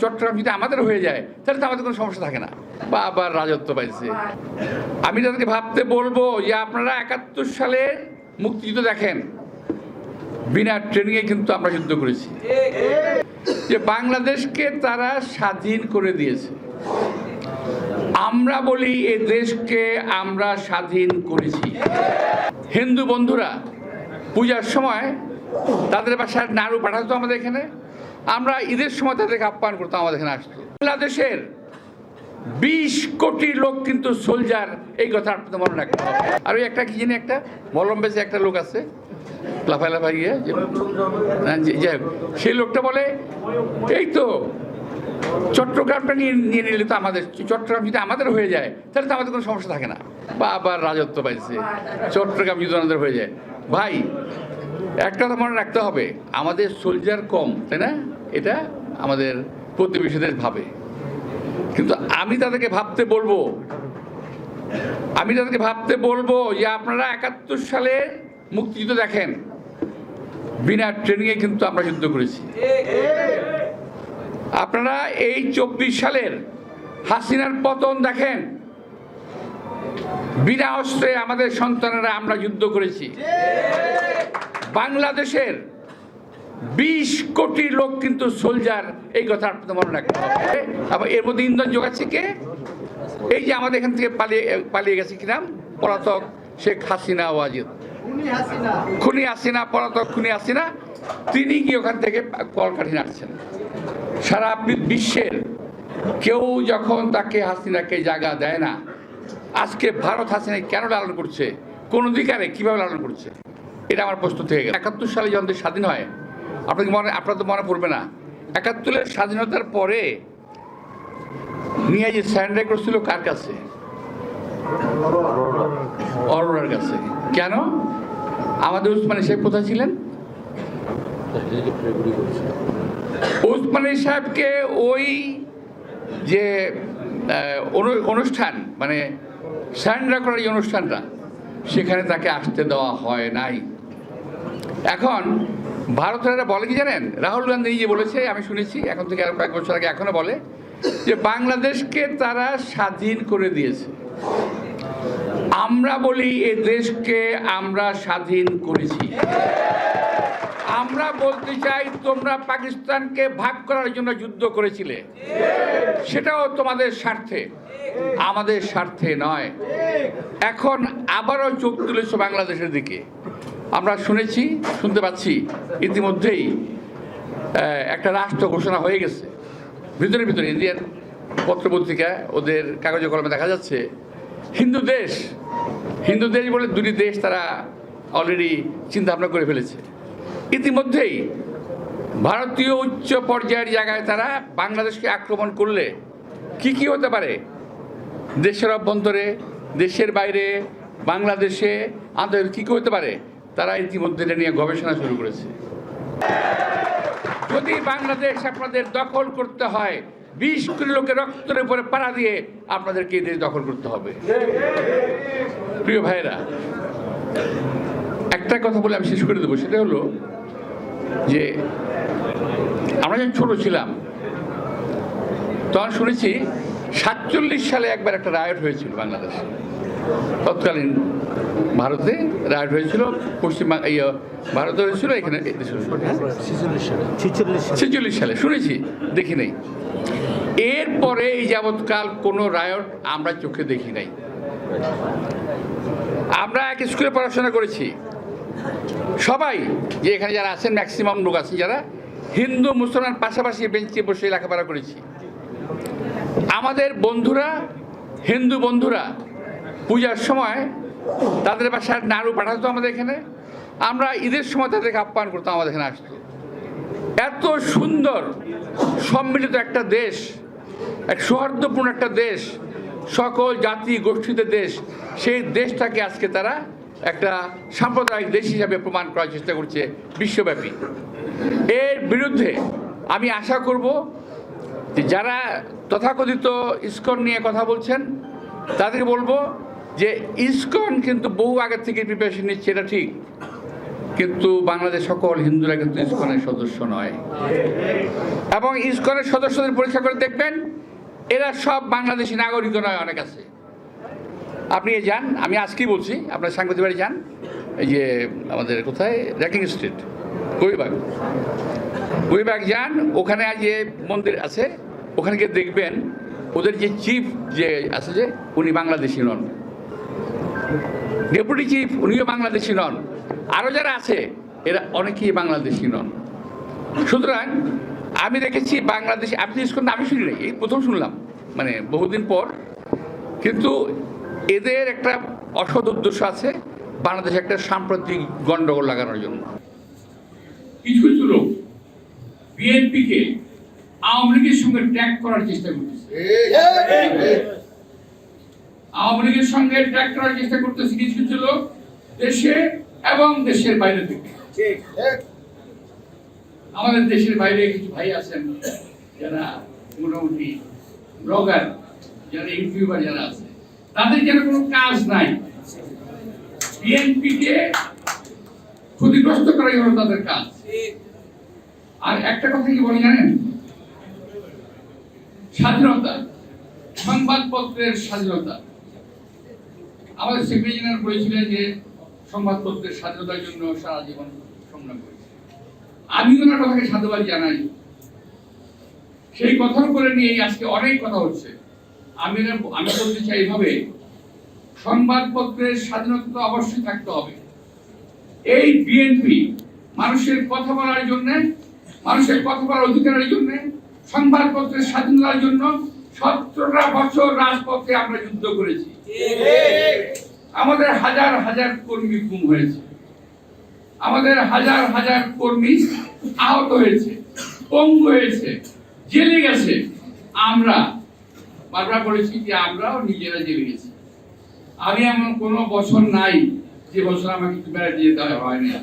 চট্টগ্রাম যদি আমাদের হয়ে যায়, তাহলে তো আমাদের কোনো সমস্যা থাকে না। বা আবার রাজত্ব পাইছে। আমি তাদেরকে ভাবতে বলব যে আপনারা একাত্তর সালে মুক্তিযুদ্ধ দেখেন। বিনা ট্রেনিংয়ে কিন্তু আমরা যুদ্ধ করেছি। যে বাংলাদেশকে তারা স্বাধীন করে দিয়েছে। আমরা বলি এ দেশকে আমরা স্বাধীন করেছি। হিন্দু বন্ধুরা, পূজার সময় তাদের বাসায় নাড়ু পাঠাতো আমাদের এখানে। আমরা ঈদের সময় তাদেরকে আপ্যায়ন করতাম আমাদের এখানে আসতো। বাংলাদেশের বিশ কোটি লোক কিন্তু সোলজার, এই কথা আপনাদের মনে রাখতে হবে। আর ওই একটা কি জানি একটা? মলম বেঁচে একটা লোক আছে। লাফাই লাফাই গিয়ে যাই সেই লোকটা বলে, এই তো, চট্টগ্রামটা নিয়ে নিয়ে নিলে তো আমাদের, চট্টগ্রাম যদি আমাদের হয়ে যায়, তাহলে তো আমাদের কোনো সমস্যা থাকে না। বা আবার রাজত্ব পাইছে। চট্টগ্রাম যদি আমাদের হয়ে যায়। ভাই একটা কথা মনে রাখতে হবে, আমাদের সোলজার কম, তাই না? এটা আমাদের প্রতিবেশীদের ভাবে। কিন্তু আমি তাদেরকে ভাবতে বলব, আমি তাদেরকে ভাবতে বলব যে আপনারা একাত্তর সালে মুক্তিযুদ্ধ দেখেন। বিনা ট্রেনিংয়ে কিন্তু আমরা যুদ্ধ করেছি। আপনারা এই চব্বিশ সালের হাসিনার পতন দেখেন। বিনা অস্ত্রে আমাদের সন্তানেরা আমরা যুদ্ধ করেছি। বাংলাদেশের বিশ কোটি লোক কিন্তু সোলজার এই কথা আপনাদের মনে রাখতে হবে। আবার এর মধ্যে ইন্ধন যোগাচ্ছে কে? এই যে আমাদের এখান থেকে পালিয়ে পালিয়ে গেছে কিনাম পলাতক শেখ হাসিনা ওয়াজিদ। খুনি হাসিনা। পলাতক খুনি হাসিনা তিনি কি ওখান থেকে কলকাঠি নাড়ছেন সারা বিশ্বের কেউ যখন তাকে হাসিনাকে জায়গা দেয় না আজকে ভারত হাসিনা কেন লালন করছে? কোন অধিকারে কীভাবে লালন করছে? এটা আমার প্রশ্ন থেকে গেল। একাত্তর সালে যখন স্বাধীন হয় আপনাকে মনে আপনার তো মনে পড়বে না। একাত্তরের স্বাধীনতার পরে নিয়ে যে স্যান্ডার করছিল কার কাছে? অরোরার কাছে। কেন? আমাদের উসমানী সাহেব কোথায় ছিলেন? উসমানী সাহেবকে ওই যে অনু- অনুষ্ঠান মানে স্যান্ডার করার অনুষ্ঠানটা, সেখানে তাকে আসতে দেওয়া হয় নাই। এখন ভারতেরা বলে কি জানেন? রাহুল গান্ধী নিজে বলেছে, আমি শুনেছি, এখন থেকে আরও কয়েক বছর আগে এখনও বলে, যে বাংলাদেশকে তারা স্বাধীন করে দিয়েছে। আমরা বলি এ দেশকে আমরা স্বাধীন করেছি। আমরা বলতে চাই, তোমরা পাকিস্তানকে ভাগ করার জন্য যুদ্ধ করেছিলে। সেটাও তোমাদের স্বার্থে। আমাদের স্বার্থে নয়। এখন আবারও চোখ তুলেছ বাংলাদেশের দিকে। আমরা শুনেছি, শুনতে পাচ্ছি, ইতিমধ্যেই একটা রাষ্ট্র ঘোষণা হয়ে গেছে। ভিতরে ভিতরে ইন্ডিয়ান পত্রপত্রিকা, ওদের কাগজে কলমে দেখা যাচ্ছে, হিন্দু দেশ হিন্দু দেশ বলে দুটি দেশ তারা অলরেডি চিন্তা ভাবনা করে ফেলেছে। ইতিমধ্যেই, ভারতীয় উচ্চ পর্যায়ের জায়গায় তারা বাংলাদেশকে আক্রমণ করলে কি কি হতে পারে? দেশের অভ্যন্তরে, দেশের বাইরে, বাংলাদেশে, আন্তর্জাতিক কী কী হতে পারে? তারা ইতিমধ্যে এটা নিয়ে গবেষণা শুরু করেছে। যদি বাংলাদেশ আপনাদের দখল করতে হয়, বিশ কোটি লোকের রক্তের উপরে পাড়া দিয়ে আপনাদেরকে এই দেশ দখল করতে হবে। প্রিয় ভাইরা একটা কথা বলে আমি শেষ করে দেবো, সেটা হলো যে আমরা যখন ছোট ছিলাম, তখন শুনেছি সাতচল্লিশ সালে একবার একটা রায়ট হয়েছিল বাংলাদেশে। তৎকালীন ভারতে রায়ট হয়েছিল পশ্চিমবাং ইয়ে, ভারতে হয়েছিল এখানে এই। ছেচল্লিশ সালে। শুনেছি দেখি নাই। এরপরে এই যাবৎকাল কোনো রায়ট আমরা চোখে দেখি নাই। আমরা এক স্কুলে পড়াশোনা করেছি। সবাই যে এখানে যারা আছেন ম্যাক্সিমাম লোক আছেন যারা হিন্দু মুসলমান পাশাপাশি বেঞ্চে বসে লেখাপড়া করেছি। আমাদের বন্ধুরা হিন্দু বন্ধুরা পূজার সময় তাদের বাসায় নাড়ু পাঠাতো আমাদের এখানে। আমরা ঈদের সময় তাদেরকে আপ্যায়ন করতাম আমাদের এখানে আসতো। এত সুন্দর সম্মিলিত একটা দেশ, এক সৌহার্দ্যপূর্ণ একটা দেশ, সকল জাতি গোষ্ঠীতে দেশ, সেই দেশটাকে আজকে তারা একটা সাম্প্রদায়িক দেশ হিসাবে প্রমাণ করার চেষ্টা করছে বিশ্বব্যাপী। এর বিরুদ্ধে আমি আশা করব যে যারা তথাকথিত ইস্কন নিয়ে কথা বলছেন, তাদেরকে বলব যে ইস্কন কিন্তু বহু আগের থেকে প্রিপারেশন নিচ্ছে, এটা ঠিক। কিন্তু বাংলাদেশ সকল হিন্দুরা কিন্তু ইসকনের সদস্য নয়। এবং ইসকনের সদস্যদের পরীক্ষা করে দেখবেন, এরা সব বাংলাদেশি নাগরিক নয়, অনেক আছে। আপনি যান, আমি আজকেই বলছি, আপনার সাংবাদিক বাড়ি যান। এই যে আমাদের কোথায়? র্যাকিং স্ট্রিট কবিবাগ কবিবাগ যান, ওখানে যে মন্দির আছে, ওখানে গিয়ে দেখবেন, ওদের যে চিফ যে আছে যে, উনি বাংলাদেশি নন। ডেপুটি চিফ উনিও বাংলাদেশি নন আরও যারা আছে এরা অনেকেই বাংলাদেশি নন সুতরাং আমি দেখেছি বাংলাদেশ আপনি ইস্কন আমি শুনি নাই এই প্রথম শুনলাম মানে বহুদিন পর কিন্তু এদের একটা অসৎ উদ্দেশ্য আছে বাংলাদেশে একটা সাম্প্রতিক গন্ডগোল লাগানোর জন্য কিছু কিছু লোক বিএনপিকে আওয়ামী লীগের সঙ্গে ট্যাগ করার চেষ্টা করতেছে আওয়ামী লীগের সঙ্গে ট্যাগ করার চেষ্টা করতেছে কিছু কিছু লোক দেশে এবং দেশের বাইরে থেকে। আমাদের দেশের বাইরে কিছু ভাই আছেন, যারা মোটামুটি ব্লগার, যারা ইউটিউবার যারা আছে, তাদের যেন কোনো কাজ নাই। বিএনপি কে ক্ষতিগ্রস্ত করাই হলো তাদের কাজ। আর একটা কথা কি বলি জানেন? স্বাধীনতা, সংবাদপত্রের স্বাধীনতা। আমাদের সেক্রেটারি জেনারেল বলেছিলেন যে, সংবাদপত্রের স্বাধীনতার জন্য সারা জীবন সংগ্রাম করেছে। আমি ওনার কথাকে সাধুবাদ জানাই। সেই কথার উপরে নিয়ে আজকে অনেক কথা হচ্ছে। আমি আমি বলতে চাই এইভাবে সংবাদপত্রের স্বাধীনতা তো অবশ্যই থাকতে হবে। এই বিএনপি মানুষের কথা বলার জন্য, মানুষের কথা বলার অধিকারের জন্য, সংবাদপত্রের স্বাধীনতার জন্য সতেরোটা বছর রাজপথে আমরা যুদ্ধ করেছি। আমাদের হাজার হাজার কর্মী গুম হয়েছে। আমাদের হাজার হাজার কর্মী আহত হয়েছে, পঙ্গু হয়েছে, জেলে গেছে। আমরা বারবার বলেছি যে আমরাও নিজেরা জেলে গেছি। আমি এমন কোনো বছর নাই যে বছর আমাকে বেড়াতে যেতে হয় না।